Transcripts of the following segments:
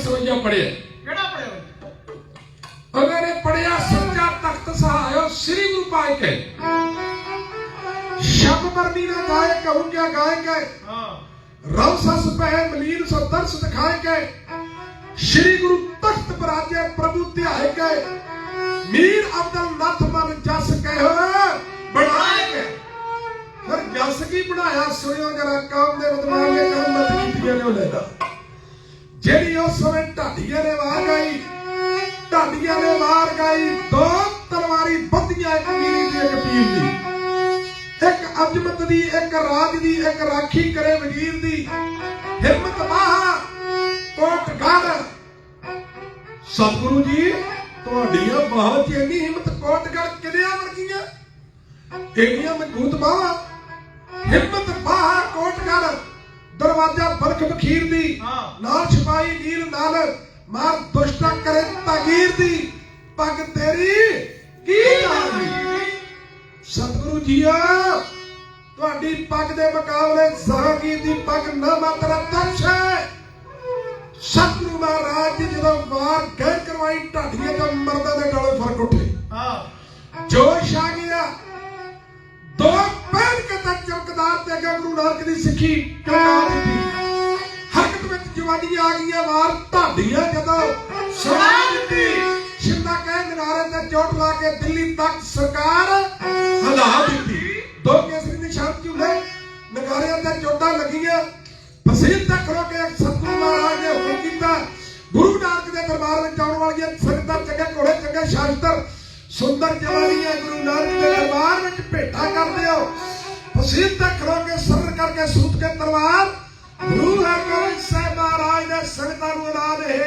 ਸਵਈਆ ਪੜਿਆ ਕਿਹੜਾ ਪੜਿਆ ਉਹਨਾਂ ਨੇ ਪੜਿਆ ਸੱਚਾ ਤਖਤ ਸਹਾਇਓ ਸ੍ਰੀ ਗੁਰੂ ਪਾਈ ਕੇ ਸ਼ਬ ਮਰਦੀ ਨਾ ਗਾਏ ਕਹੂੰ ਕਿਆ ਗਾਏ ਕੇ। ਹਾਂ। ਰਵ ਸਸ ਪਹਿ ਮਲੀਨ ਸੋ ਦਰਸ ਦਿਖਾਏ ਕੇ। ਸ੍ਰੀ ਗੁਰੂ ਤਖਤ ਬਰਾਜੇ ਪ੍ਰਭੂ ਧਿਆਏ ਕੇ। ਮੀਰ ਅਬਦਲ ਨਥ ਮਨ ਜਸ ਕਹਿ ਬਣਾਏ ਕੇ। ਫਿਰ ਜਸ ਕੀ ਬਣਾਇਆ? ਸੁਣਿਓ ਜਰਾ ਕਾਮ ਦੇ ਵਿਦਵਾਨ ਨੇ ਕਰਮ ਮਤ ਕੀਤੀਆਂ ਨੇ ਉਹ ਲੈਦਾ ਵਾਰ ਗਈ ਦੋ ਤਲਵਾਰੀ ਬੱਧੀਆਂ ਇੱਕ ਮੀਰ ਦੀ ਇੱਕ ਪੀਰ ਦੀ। ਇੱਕ ਅਜਮਤ ਦੀ ਇੱਕ ਰਾਜ ਦੀ ਇੱਕ ਰਾਖੀ ਕਰੇ ਵਜ਼ੀਰ ਦੀ। ਹਿੰਮਤ ਬਾਹਾ ਕੋਟ ਗੜ ਸਤਿਗੁਰੂ ਜੀ ਤੁਹਾਡੀਆਂ ਬਾਹਾਂ 'ਚ ਇੰਨੀ ਹਿੰਮਤ ਕੋਟ ਗੜ ਕਿਲਿਆਂ ਵਰਗੀਆਂ। ਇੰਨੀਆਂ ਮਜ਼ਬੂਤ ਬਾਹਾਂ? ਹਿੰਮਤ ਬਾਹਾ ਕੋਟ ਗੜ ਦਰਵਾਜ਼ਾ ਬਰਖ ਬਖੀਰ ਦੀ। ਨਾਲ ਛਪਾਈ ਨੀਲ ਨਾਲ ਮਾਰ ਦੁਸ਼ਟਾ ਕਰੇ ਤਗੀਰ ਦੀ। ਪੱਗ ਤੇਰੀ ਕੀ ਲਾਗੀ ਸਤਿਗੁਰੂ ਜੀਆ ਤੁਹਾਡੀ ਪੱਗ ਦੇ ਮੁਕਾਬਲੇ ਜ਼ਹਾਂਗੀਰ ਦੀ ਪੱਗ ਨਾ ਮਾਤਰਾ ਤਖਸ਼ ਹੈ। ਸਤਿਗੁਰੂ ਮਹਾਰਾਜ ਜੀ ਜਦੋਂ ਵਾਰ ਗਹਿ ਕਰਵਾਈ ਢਾਡੀਆਂ ਤੋਂ ਮਰਦਾਂ ਦੇ ਡੋਲੇ ਫ਼ਰਕ ਉੱਠੇ। ਹਾਂ। ਜੋਸ਼ ਆ ਗਿਆ। ਦੋ ਪੈਣ ਕੇ ਤੱਕ ਚੌਕਦਾਰ ਤੇ ਅੱਗੇ ਗੁਰੂ ਨਾਨਕ ਦੀ ਸਿੱਖੀ ਟਿਕਾ ਦਿੱਤੀ। ਹਰਕਤ ਵਿੱਚ ਜਵਾਨੀ ਆ ਗਈਆਂ ਵਾਰ ਢਾਡੀਆਂ ਜਦੋਂ ਚੋਟ ਲਾ ਕੇ ਦਿੱਲੀ ਤੱਕ ਸਰਕਾਰ ਹਲਾ ਦਿੱਤੀ। ਦੋ ਕੇਸਰੀ ਨਿਸ਼ਾਨ ਝੂਲੇ ਨਗਾਰਿਆਂ ਤੇ ਚੋਟਾਂ ਲੱਗੀਆਂ। ਫਸੀਲ ਤੱਕ ਖੜੋ ਸਤਿਗੁਰੂ ਮਹਾਰਾਜ ਨੇ ਹੁਕਮ ਕੀਤਾ। ਗੁਰੂ ਨਾਨਕ ਦੇ ਦਰਬਾਰ ਵਿੱਚ ਆਉਣ ਵਾਲੀਆਂ ਸੰਗਤਾਂ ਚੰਗੇ ਘੋੜੇ, ਚੰਗੇ ਸ਼ਾਸਤਰ, ਸੁੰਦਰ ਜਵਾਨੀਆਂ ਗੁਰੂ ਨਾਨਕ ਦੇ ਦਰਬਾਰ ਵਿੱਚ ਭੇਟਾ ਕਰਦੇ ਹੋ। ਫਸੀਲ ਤੱਕ ਖੜੋ ਕੇ ਸਰ ਕਰਕੇ ਸੂਤ ਕੇ ਤਲਵਾਰ ਗੁਰੂ ਹਰਗੋਬਿੰਦ ਸਾਹਿਬ ਮਹਾਰਾਜ ਦੇ ਸੰਗਤਾਂ ਨੂੰ ਅਦਾ ਦੇ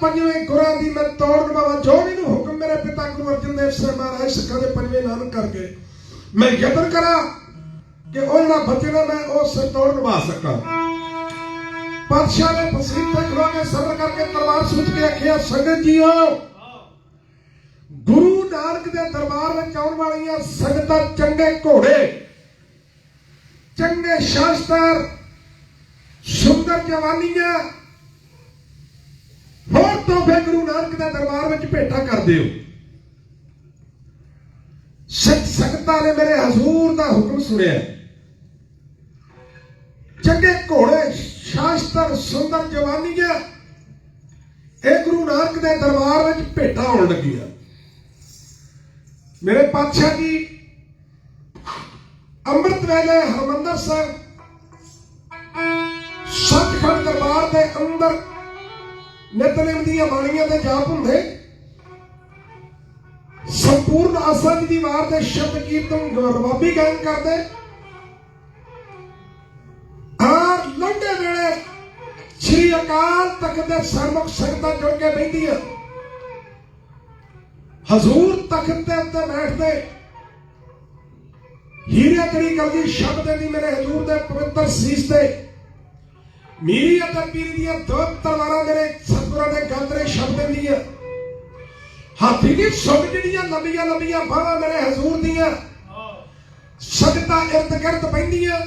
ਪੰਜਵੇਂ ਗੁਰਾਂ ਦੀ ਮੈਂ ਤੋੜ ਨਿਭਾਵਾਂ ਜੋ ਮੈਨੂੰ ਹੁਕਮ ਮੇਰੇ ਪਿਤਾ ਗੁਰੂ ਅਰਜਨ ਦੇਵ ਸਾਹਿਬ ਮਹਾਰਾਜ ਸਿੱਖਾਂ ਦੇ ਪੰਜਵੇਂ ਨਾਨਕ ਕਰਕੇ ਮੈਂ ਯਤਨ ਕਰਾਂ ਕਿ ਉਹ ਜਿਹੜਾ ਬਚਨ ਹੈ ਮੈਂ ਉਹ ਸਿਰ ਤੋੜ ਨਿਭਾ ਸਕਾਂ। ਪਾਤਸ਼ਾਹ ਨੇ ਫਸੀਲ ਤੇ ਖਲੋ ਕੇ ਸਬਰ ਕਰਕੇ ਤਲਵਾਰ ਸੁੱਟ ਕੇ ਆਖਿਆ, ਸੰਗਤ ਜੀਓ, ਗੁਰੂ ਨਾਨਕ ਦੇ ਦਰਬਾਰ ਵਿੱਚ ਆਉਣ ਵਾਲੀਆਂ ਸੰਗਤਾਂ ਚੰਗੇ ਘੋੜੇ, ਚੰਗੇ ਸ਼ਾਸਤਰ, ਸੁੰਦਰ ਜਵਾਨੀਆਂ ਹੋਰ ਤੋਹਫੇ ਗੁਰੂ ਨਾਨਕ ਦੇ ਦਰਬਾਰ ਵਿੱਚ ਭੇਟਾ ਕਰਦੇ ਹੋ। ਸਿੱਖ ਸੰਗਤਾਂ ਨੇ ਮੇਰੇ ਹਜ਼ੂਰ ਦਾ ਹੁਕਮ ਸੁਣਿਆ ਚੰਗੇ ਘੋੜੇ, ਸ਼ਾਸਤਰ, ਸੁੰਦਰ ਜਵਾਨੀਆਂ ਇਹ ਗੁਰੂ ਨਾਨਕ ਦੇ ਦਰਬਾਰ ਵਿੱਚ ਭੇਟਾ ਹੋਣ ਲੱਗੀਆਂ ਮੇਰੇ ਪਾਤਸ਼ਾਹ ਜੀ, ਅੰਮ੍ਰਿਤ ਵੇਲੇ ਹਰਮੰਦਰ ਸਾਹਿਬ, ਸੱਚਖੰਡ ਦਰਬਾਰ ਦੇ ਅੰਦਰ ਨਿਤਨੇਮ ਦੀਆਂ ਬਾਣੀਆਂ ਦੇ ਜਾਪ ਹੁੰਦੇ। ਸੰਪੂਰਨ ਆਸਾ ਦੀ ਵਾਰ ਦੇ ਸ਼ਬਦ ਕੀਰਤਨ ਰਵਾਬੀ ਗਾਇਨ ਕਰਦੇ। ਆਰ ਲੰਡੇ ਵੇਲੇ ਸ੍ਰੀ ਅਕਾਲ ਤਖਤ ਦੇ ਸਰਮੁਖ ਸੰਗਤਾਂ ਜੁੜ ਕੇ ਬੈਠੀਆਂ। ਹਜ਼ੂਰ ਤਖਤ ਦੇ ਉੱਤੇ ਬੈਠਦੇ। ਹੀਰੇ ਕਰੀ ਕਲਗੀ ਸ਼ਬਦ ਦੀ ਮੇਰੇ ਹਜ਼ੂਰ ਦੇ ਪਵਿੱਤਰ ਸੀਸ ਤੇ ਮੀਰੀ ਅਤੇ ਪੀਰ ਦੀਆਂ ਦੋ ਤਲਵਾਰਾਂ ਮੇਰੇ ਸਤਿਗੁਰਾਂ ਦੇ ਗਾਤਰੇ ਸ਼ਬਦ ਦੀਆਂ ਹਾਥੀ ਦੀ ਸੁਣ ਜਿਹੜੀਆਂ ਲੰਬੀਆਂ ਲੰਬੀਆਂ ਬਾਹਾਂ ਮੇਰੇ ਹਜ਼ੂਰ ਦੀਆਂ ਸਗਤਾ ਇਰਦ ਗਿਰਦ ਪੈਂਦੀਆਂ।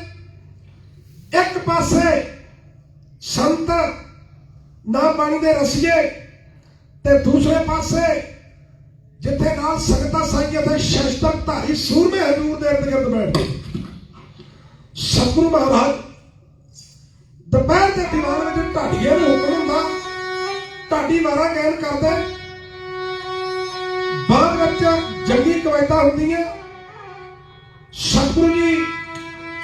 ਇੱਕ ਪਾਸੇ ਸੰਤ ਨਾ ਬਾਣੀ ਦੇ ਰਸੀਏ ਤੇ ਦੂਸਰੇ ਪਾਸੇ ਜਿੱਥੇ ਨਾਲ ਸੰਗਤਾਂ ਸਾਈਆਂ ਤੇ ਸ਼ਸਤਰ ਧਾਰੀ ਸੂਰਮੇ ਹਜ਼ੂਰ ਦੇ ਇਰਦ ਗਿਰਦ ਬੈਠਦੇ। ਸਤਿਗੁਰੂ ਮਹਾਰਾਜ ਦੁਪਹਿਰ ਦੇ ਦੀਵਾਨ ਵਿੱਚ ਢਾਡੀਆਂ ਨੂੰ ਹੁਕਮ ਹੁੰਦਾ। ਢਾਡੀ ਮਾਰਾ ਗੈਨ ਕਰਦੇ ਬਾਅਦ ਵਿੱਚ ਜੰਗੀ ਕਵਾਇਤਾਂ ਹੁੰਦੀਆਂ ਸਤਿਗੁਰੂ ਜੀ,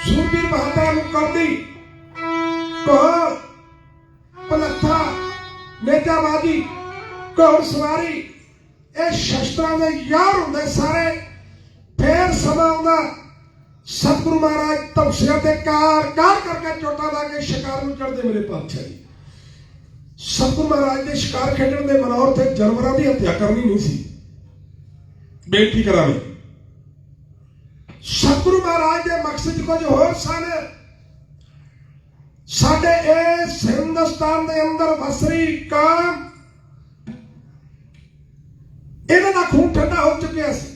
ਸੂਰਬੀਰ ਬਹਾਦਰ ਨੂੰ ਕਰਦੀ ਕੋ ਪਲੱਥਾ ਨੇਜਾਬਾਜੀ ਘੋੜ ਸਵਾਰੀ, ਇਹ ਸ਼ਸਤਰਾਂ ਦੇ ਯਾਰ ਹੁੰਦੇ ਸਾਰੇ। ਫੇਰ ਸਮਾਂ ਆਉਂਦਾ। ਸਤਿਗੁਰੂ ਮਹਾਰਾਜ ਤਵਸਿਆ ਤੇ ਕਾਰ ਕਾਰ ਕਰਕੇ ਕੇ ਸ਼ਿਕਾਰ ਨੂੰ ਚੜਦੇ ਮੇਰੇ ਪਾਤਸ਼ਾਹ ਜੀ ਸਤਿਗੁਰੂ ਮਹਾਰਾਜ ਦੇ ਸ਼ਿਕਾਰ ਖੇਡਣ ਦੇ ਮਨੌਰ ਤੇ ਜਾਨਵਰਾਂ ਦੀ ਹੱਤਿਆ ਕਰਨੀ ਨਹੀਂ ਸੀ। ਬੇਨਤੀ ਕਰਾਂਗੇ। ਸਤਿਗੁਰੂ ਮਹਾਰਾਜ ਦੇ ਮਕਸਦ ਕੁਝ ਹੋਰ ਸਨ। ਸਾਡੇ ਇਸ ਹਿੰਦੁਸਤਾਨ ਦੇ ਅੰਦਰ ਵਸਰੀ ਕਾਮ, ਇਹਨਾਂ ਦਾ ਖੂਨ ਠੰਡਾ ਹੋ ਚੁੱਕਿਆ ਸੀ।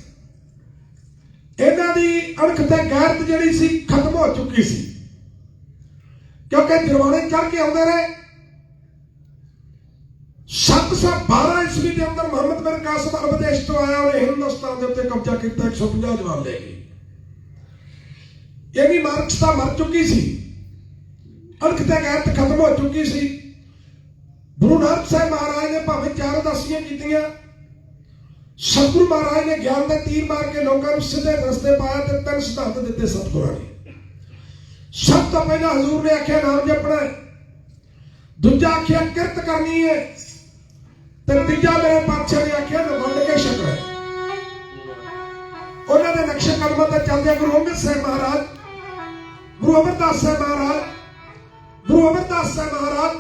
ਇਹਨਾਂ ਦੀ ਅਣਖ ਤੇ ਗੈਰਤ ਜਿਹੜੀ ਸੀ, ਖਤਮ ਹੋ ਚੁੱਕੀ ਸੀ। ਕਿਉਂਕਿ ਜਰਵਾਣੇ ਚੜ ਕੇ ਆਉਂਦੇ ਰਹੇ। 712 ਈਸਵੀ ਦੇ ਅੰਦਰ ਮੁਹੰਮਦ ਬਿਨ ਕਾਸਮ ਅਰਬ ਦੇਸ਼ ਤੋਂ ਆਇਆ ਉਹਨੇ ਹਿੰਦੁਸਤਾਨ ਦੇ ਉੱਤੇ ਕਬਜ਼ਾ ਕੀਤਾ 150 ਜਵਾਨ ਲੈ ਗਏ। ਇਹਦੀ ਮਾਰਕਸਤਾ ਮਰ ਚੁੱਕੀ ਸੀ। ਅਣਖ ਤੇ ਗੈਰਤ ਖਤਮ ਹੋ ਚੁੱਕੀ ਸੀ। ਗੁਰੂ ਨਾਨਕ ਸਾਹਿਬ ਮਹਾਰਾਜ ਨੇ ਭਾਵੇਂ ਚਾਰ ਉਦਾਸੀਆਂ ਕੀਤੀਆਂ। ਸਤਿਗੁਰੂ ਮਹਾਰਾਜ ਨੇ ਗਿਆਨ ਦੇ ਤੀਰ ਮਾਰ ਕੇ ਲੋਕਾਂ ਨੂੰ ਸਿੱਧੇ ਰਸਤੇ ਪਾਇਆ ਤੇ ਤਿੰਨ ਸਿਧਾਂਤ ਦਿੱਤੇ ਸਤਿਗੁਰਾਂ ਨੇ। ਸਭ ਤੋਂ ਪਹਿਲਾਂ ਹਜ਼ੂਰ ਨੇ ਆਖਿਆ ਨਾਮ ਜਪਣਾ ਦੂਜਾ ਆਖਿਆ, ਕਿਰਤ ਕਰਨੀ ਹੈ ਤੇ ਤੀਜਾ ਮੇਰੇ ਪਾਤਸ਼ਾਹ ਨੇ ਆਖਿਆ ਨਾ ਵੰਡ ਕੇ ਛਕਣਾ ਉਹਨਾਂ ਦੇ ਨਕਸ਼ੇ ਕਦਮਾਂ ਤੇ ਚੱਲਦੇ ਗੁਰੂ ਅੰਗਦ ਸਾਹਿਬ ਮਹਾਰਾਜ, ਗੁਰੂ ਅਮਰਦਾਸ ਸਾਹਿਬ ਮਹਾਰਾਜ, ਗੁਰੂ ਅਮਰਦਾਸ ਸਾਹਿਬ ਮਹਾਰਾਜ।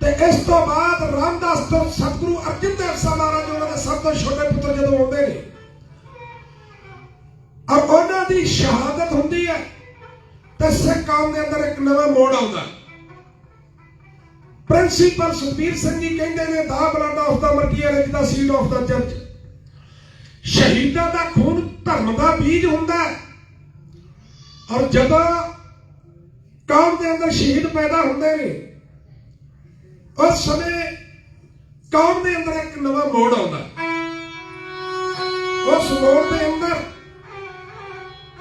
ਤੇ ਇਸ ਤੋਂ ਬਾਅਦ ਰਾਮਦਾਸ ਤੋਂ ਸਤਿਗੁਰੂ ਅਰਜਨ ਦੇਵ ਸਾਹਿਬ ਮਹਾਰਾਜ ਉਹਨਾਂ ਦੇ ਸਭ ਤੋਂ ਛੋਟੇ ਪੁੱਤਰ ਜਦੋਂ ਆਉਂਦੇ ਨੇ, ਔਰ ਉਹਨਾਂ ਦੀ ਸ਼ਹਾਦਤ ਹੁੰਦੀ ਹੈ। ਤੇ ਸਿੱਖ ਕੌਮ ਦੇ ਅੰਦਰ ਇੱਕ ਨਵਾਂ ਮੋੜ ਆਉਂਦਾ ਪ੍ਰਿੰਸੀਪਲ ਸੁਖਬੀਰ ਸਿੰਘ ਜੀ ਕਹਿੰਦੇ ਨੇ the blood of the material is seed of the church ਸ਼ਹੀਦਾਂ ਦਾ ਖੂਨ ਧਰਮ ਦਾ ਬੀਜ ਹੁੰਦਾ ਔਰ ਜਦੋਂ ਕੌਮ ਦੇ ਅੰਦਰ ਸ਼ਹੀਦ ਪੈਦਾ ਹੁੰਦੇ ਨੇ, ਉਸ ਸਮੇਂ ਕੌਮ ਦੇ ਅੰਦਰ ਇੱਕ ਨਵਾਂ ਮੋੜ ਆਉਂਦਾ ਉਸ ਮੋੜ ਦੇ ਅੰਦਰ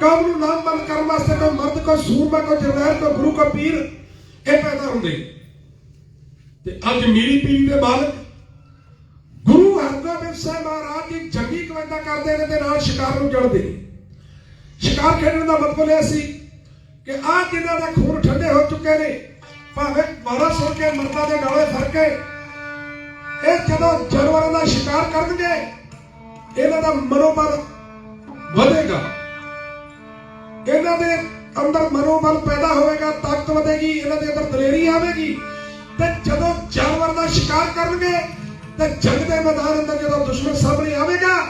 ਕੌਮ ਨੂੰ ਨਾਮ ਬੰਦ ਕਰਨ ਵਾਸਤੇ ਕੋਈ ਮਰਦ, ਕੋਈ ਸੂਰਮਾ, ਕੋਈ ਜਰਨੈਲ, ਕੋਈ ਗੁਰੂ, ਕੋਈ ਪੀਰ ਇਹ ਪੈਦਾ ਹੁੰਦੇ ਤੇ ਅੱਜ ਮੇਰੀ ਪੀੜੀ ਦੇ ਮਾਲਕ ਗੁਰੂ ਹਰਗੋਬਿੰਦ ਸਾਹਿਬ ਮਹਾਰਾਜ ਜੀ ਜੰਗੀ ਕਵਿਤਾ ਕਰਦੇ ਨੇ ਤੇ ਨਾਲ ਸ਼ਿਕਾਰ ਨੂੰ ਜੜਦੇ ਨੇ। ਸ਼ਿਕਾਰ ਖੇਡਣ ਦਾ ਮਤਲਬ ਇਹ ਸੀ ਕਿ ਆਹ ਜਿਨ੍ਹਾਂ ਦਾ ਖੂਨ ਠੰਡੇ ਹੋ ਚੁੱਕੇ ਨੇ, ਭਾਵੇਂ ਮਾਰਾ ਸੁਣ ਕੇ ਮਰਦਾਂ ਦੇ ਨਾਲੇ ਫੜ ਕੇ ਇਹ ਜਦੋਂ ਜਾਨਵਰਾਂ ਦਾ ਸ਼ਿਕਾਰ ਕਰਨਗੇ, ਇਹਨਾਂ ਦਾ ਮਨੋਬਲ ਵਧੇਗਾ। ਇਹਨਾਂ ਦੇ ਅੰਦਰ ਮਨੋਬਲ ਪੈਦਾ ਹੋਵੇਗਾ ਤਾਕਤ ਵਧੇਗੀ, ਇਹਨਾਂ ਦੇ ਅੰਦਰ ਦਲੇਰੀ ਆਵੇਗੀ। ਤੇ ਜਦੋਂ ਜਾਨਵਰ ਦਾ ਸ਼ਿਕਾਰ ਕਰਨਗੇ, ਤੇ ਜੰਗ ਦੇ ਮੈਦਾਨ ਅੰਦਰ ਜਦੋਂ ਦੁਸ਼ਮਣ ਸਾਹਮਣੇ ਆਵੇਗਾ,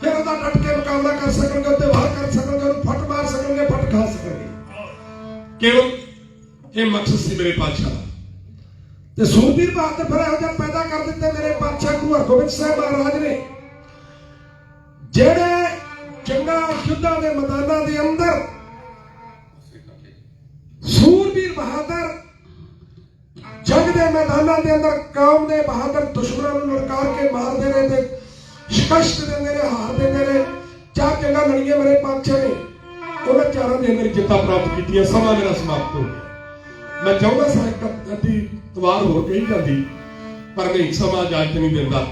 ਫਿਰ ਉਹਦਾ ਡਟ ਕੇ ਮੁਕਾਬਲਾ ਕਰ ਸਕਣਗੇ ਉਹਦੇ ਵਾਰ ਕਰ ਸਕਣਗੇ, ਉਹਨੂੰ ਫਟ ਮਾਰ ਸਕਣਗੇ, ਫਟ ਖਾ ਸਕਣਗੇ। ਕਿਉਂ? ਇਹ ਮਕਸਦ ਸੀ ਮੇਰੇ ਪਾਤਸ਼ਾਹ ਦਾ। ਤੇ ਸੂਰਬੀਰ ਬਹਾਦਰ ਫਿਰ ਇਹੋ ਜਿਹਾ ਪੈਦਾ ਕਰ ਦਿੱਤੇ ਮੇਰੇ ਪਾਤਸ਼ਾਹ ਗੁਰੂ ਹਰਗੋਬਿੰਦ ਸਾਹਿਬ ਮਹਾਰਾਜ ਨੇ। ਜਿਹੜੇ ਜੰਗਾਂ ਯੁੱਧਾਂ ਦੇ ਮੈਦਾਨਾਂ ਦੇ ਅੰਦਰ ਬਹਾਦਰ। ਜੰਗ ਦੇ ਮੈਦਾਨਾਂ ਦੇ ਅੰਦਰ ਕੌਮ ਦੇ ਬਹਾਦਰ ਦੁਸ਼ਮਣਾਂ ਨੂੰ ਲੜਕਾਰ ਕੇ ਮਾਰਦੇ ਰਹੇ ਤੇ ਸ਼ਿਕਸ਼ਤ ਦਿੰਦੇ ਨੇ ਹਾਰ ਦਿੰਦੇ ਨੇ ਚਾਰ ਲੜੀਆਂ ਮੇਰੇ ਪਾਤਸ਼ਾਹ ਨੇ। ਉਹਨਾਂ ਚਾਰਾਂ ਦੇ ਅੰਦਰ ਜਿੱਤਾਂ ਪ੍ਰਾਪਤ ਕੀਤੀਆਂ ਸਮਾਂ ਮੇਰਾ ਸਮਾਪਤ ਹੋ ਗਿਆ। ਮੈਂ ਚਾਹੁੰਦਾ ਸਾਂ ਇੱਕ ਅੱਧੀ ਤਵਾਰ ਹੋਰ ਕਹੀ ਜਾਂਦੀ, ਪਰ ਨਹੀਂ, ਸਮਾਂ ਇਜਾਜ਼ਤ ਨਹੀਂ ਦਿੰਦਾ।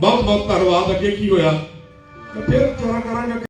ਬਹੁਤ ਬਹੁਤ ਧੰਨਵਾਦ। ਅੱਗੇ ਕੀ ਹੋਇਆ? ਫਿਰ ਵਿਚਾਰਾ ਕਰਾਂਗੇ।